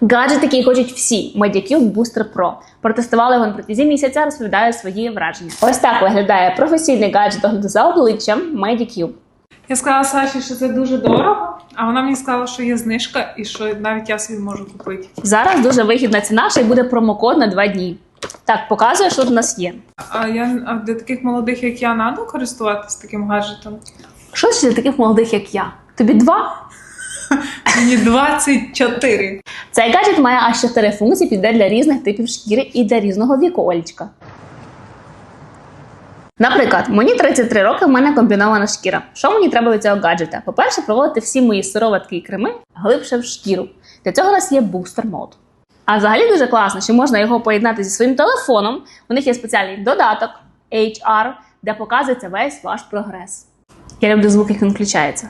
Гаджет, який хочуть всі Medicube Booster Pro. Протестували його на протязі місяця, розповідає свої враження. Ось так виглядає професійний гаджет догляду за обличчям Medicube. Я сказала Саші, що це дуже дорого, а вона мені сказала, що є знижка і що навіть я собі можу купити. Зараз дуже вигідна ціна, ще й буде промокод на 2 дні. Так, показує, що у нас є. А я а для таких молодих, як я, надо користуватися таким гаджетом. Що ж для таких молодих, як я? Тобі два? Мені 24. Цей гаджет має аж 4 функції, піде для різних типів шкіри і для різного віку Олічка. Наприклад, мені 33 роки, в мене комбінована шкіра. Що мені треба від цього гаджета? По-перше, проводити всі мої сироватки і креми глибше в шкіру. Для цього у нас є бустер мод. А взагалі дуже класно, що можна його поєднати зі своїм телефоном. У них є спеціальний додаток HR, де показується весь ваш прогрес. Я люблю звук, як він включається.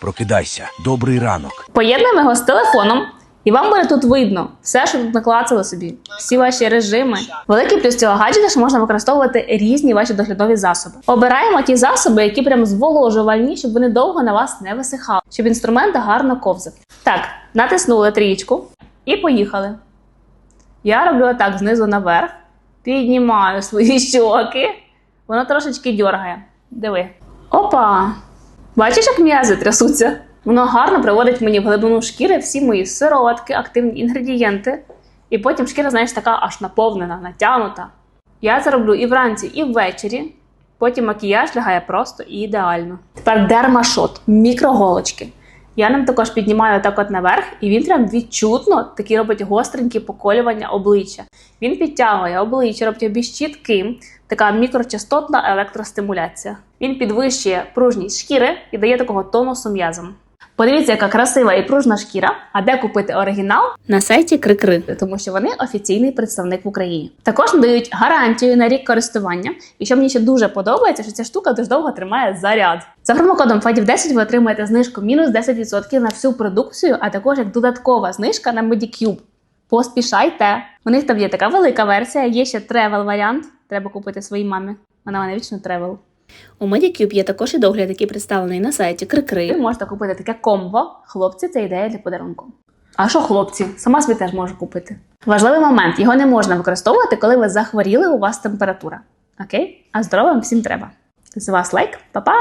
Прокидайся, добрий ранок. Поєднуємо його з телефоном, і вам буде тут видно все, що тут наклацали собі, всі ваші режими. Великий плюс цього гаджета, що можна використовувати різні ваші доглядові засоби. Обираємо ті засоби, які прям зволожувальні, щоб вони довго на вас не висихали, щоб інструмент гарно ковзав. Так, натиснули трієчку і поїхали. Я роблю так знизу наверх, піднімаю свої щоки, воно трошечки дьоргає. Диви. Опа! Бачиш, як м'язи трясуться? Воно гарно приводить мені в глибину шкіри всі мої сироватки, активні інгредієнти. І потім шкіра, знаєш, така аж наповнена, натягнута. Я це роблю і вранці, і ввечері. Потім макіяж лягає просто і ідеально. Тепер дермашот, мікроголочки. Я ним також піднімаю так от наверх, і він прям відчутно такі робить гостренькі поколювання обличчя. Він підтягує обличчя, робить його більш чітким, така мікрочастотна електростимуляція. Він підвищує пружність шкіри і дає такого тонусу м'язам. Подивіться, яка красива і пружна шкіра. А де купити оригінал? На сайті Крикри, тому що вони офіційний представник в Україні. Також надають гарантію на рік користування. І що мені ще дуже подобається, що ця штука дуже довго тримає заряд. За промокодом FADIV10 ви отримаєте знижку мінус 10% на всю продукцію, а також як додаткова знижка на Medicube. Поспішайте! У них там є така велика версія, є ще тревел варіант. Треба купити своїй мамі. Вона мене вічно тревел. У Medicube є також і догляд, який представлений на сайті Крикри. Ви можете купити таке комбо. Хлопці, це ідея для подарунку. А що хлопці? Сама собі теж можу купити. Важливий момент: його не можна використовувати, коли ви захворіли, у вас температура. Окей? А здоровим всім треба. З вас лайк, па-па!